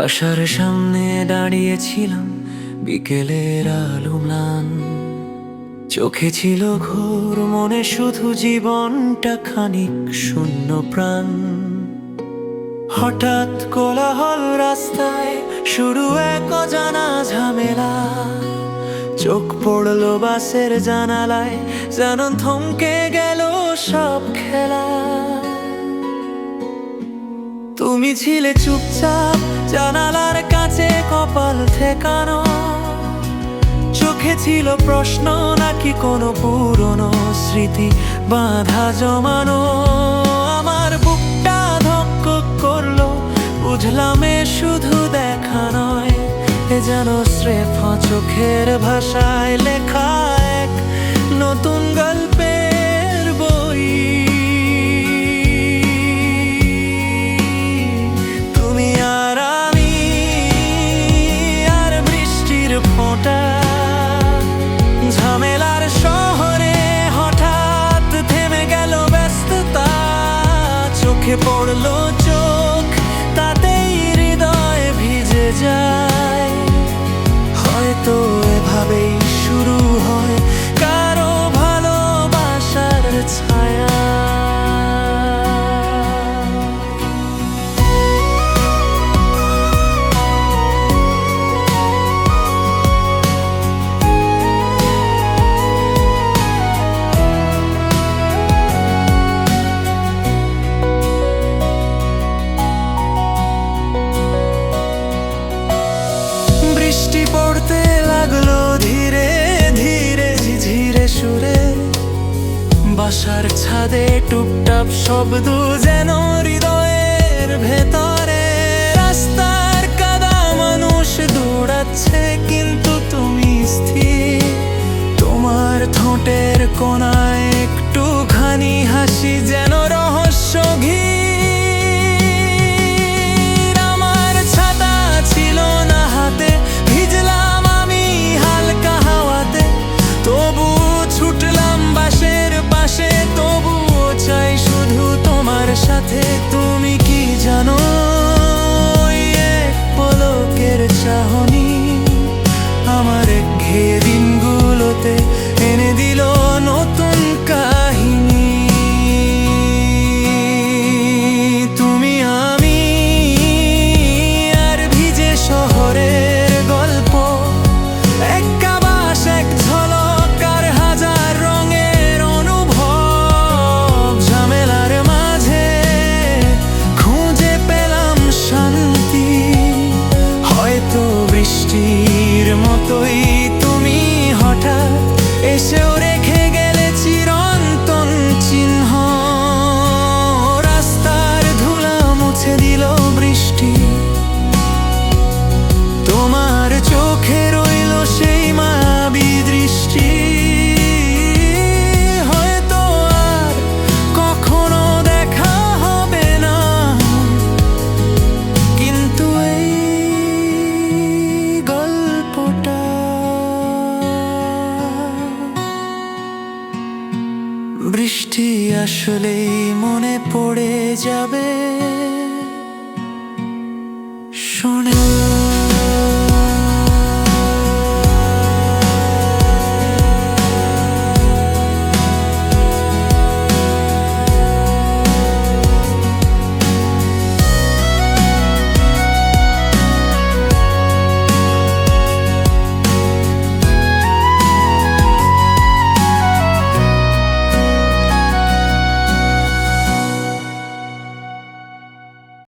বাসার সামনে দাঁড়িয়েছিলাম, বিকেলের আলো ম্লান। চোখে ছিল ঘোর, মনে শুধু জীবনটা খানিক শূন্য প্রাণ। হঠাৎ কোলাহল রাস্তায় শুরু এক অজানা ঝামেলা। চোখ পড়ল বাসের জানালায় যেন থমকে গেল সব খেলা। তুমি ছিলে চুপচাপ, জানালার কাছে কপাল ঠেকানো। চোখে ছিল প্রশ্ন, নাকি কোনো পুরনো স্মৃতি বাঁধা জমানো? আমার বুকটা ধক্ক করল, বুঝলাম এ শুধু দেখা নয়, এ যেন স্রেফ চোখের ভাষায় লেখা এক নতুন গল্পের চোখে পড়ল বাসার ছাদে টুপটাপ শব্দ যেন হৃদয়ের ভেতরে। সাথে তুমি কি জানো? এক পলকের চাহনি আমার ঘে আসলেই মনে পড়ে যাবে। শোনা